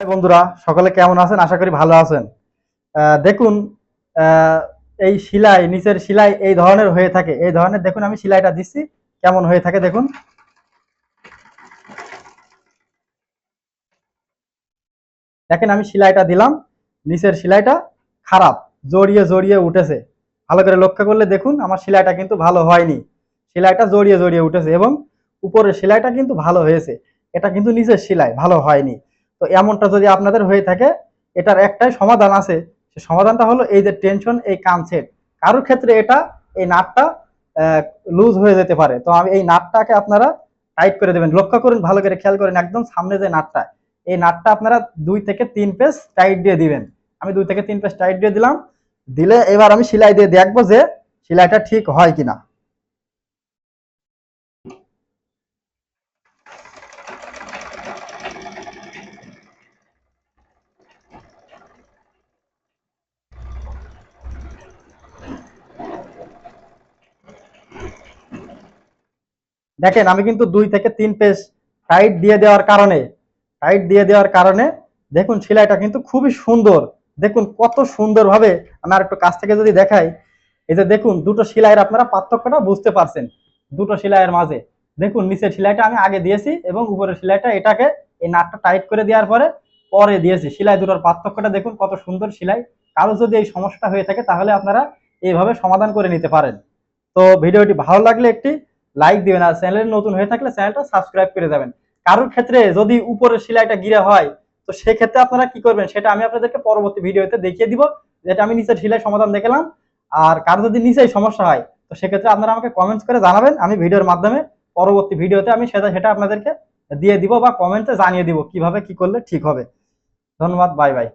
বন্ধুরা, সকলে কেমন আছেন? আশা করি ভালো আছেন। দেখুন এই সেলাই, নিচের সেলাই এই ধরনের হয়ে থাকে। এই ধরনের, দেখুন আমি সেলাইটা দিচ্ছি। কেমন হয়ে থাকে দেখুন। দেখেন, আমি সেলাইটা দিলাম। নিচের সেলাইটা খারাপ, জড়িয়ে জড়িয়ে উঠেছে। ভালো করে লক্ষ্য করলে দেখুন, আমার সেলাইটা কিন্তু ভালো হয়নি। সেলাইটা জড়িয়ে জড়িয়ে উঠেছে এবং উপরের সেলাইটা কিন্তু ভালো হয়েছে। এটা কিন্তু নিচের সেলাই, ভালো হয়নি। তো এমনটা যদি আপনাদের হয়ে থাকে, এটার একটাই সমাধান আছে। সে সমাধানটা হলো এই যে টেনশন এই কান সেট কারোর ক্ষেত্রে এটা, এই নাটটা লুজ হয়ে যেতে পারে। তো আমি এই নাটটাকে আপনারা টাইট করে দেবেন। লক্ষ্য করুন, ভালো করে খেয়াল করেন একদম সামনে যে নাটটা। এই নাটটা আপনারা দুই থেকে তিন পেস টাইট দিয়ে দিবেন। আমি দুই থেকে তিন পেস টাইট দিয়ে দিলাম। দিলে এবার আমি সেলাই দিয়ে দেখব যে সেলাইটা ঠিক হয় কিনা। দেখেন, আমি কিন্তু দুই থেকে তিন পেজ টাইট দিয়ে দেওয়ার কারণে টাইট দিয়ে দেওয়ার কারণে, দেখুন সেলাইটা কিন্তু খুবই সুন্দর। দেখুন কত সুন্দরভাবে আমি আর একটু কাছ থেকে যদি দেখাই, এই যে দেখুন, দুটো সেলাইয়ের আপনারা পার্থক্যটা বুঝতে পারছেন, দুটো সেলাইয়ের মাঝে। দেখুন, নিচের সেলাইটা আমি আগে দিয়েছি এবং উপরের সেলাইটা এটাকে এই নাটটা টাইট করে দেওয়ার পরে পরে দিয়েছি। সেলাই দুটোর পার্থক্যটা দেখুন, কত সুন্দর সেলাই। কারও যদি এই সমস্যাটা হয়ে থাকে, তাহলে আপনারা এইভাবে সমাধান করে নিতে পারেন। তো ভিডিওটি ভালো লাগলে একটি লাইক দিবেন আর চ্যানেলে নতুন হয়ে থাকলে চ্যানেলটা সাবস্ক্রাইব করে যাবেন। কারোর ক্ষেত্রে যদি উপরের সেলাইটা গিরে হয়, তো সেক্ষেত্রে আপনারা কি করবেন সেটা আমি আপনাদেরকে পরবর্তী ভিডিওতে দেখিয়ে দিব, যেটা আমি নিচের সেলাই সমাধান দেখলাম। আর কারও যদি নিচেই সমস্যা হয়, তো সেক্ষেত্রে আপনারা আমাকে কমেন্টস করে জানাবেন, আমি ভিডিওর মাধ্যমে পরবর্তী ভিডিওতে আমি সেটা সেটা আপনাদেরকে দিয়ে দিব বা কমেন্টে জানিয়ে দিব কীভাবে কি করলে ঠিক হবে। ধন্যবাদ বাই বাই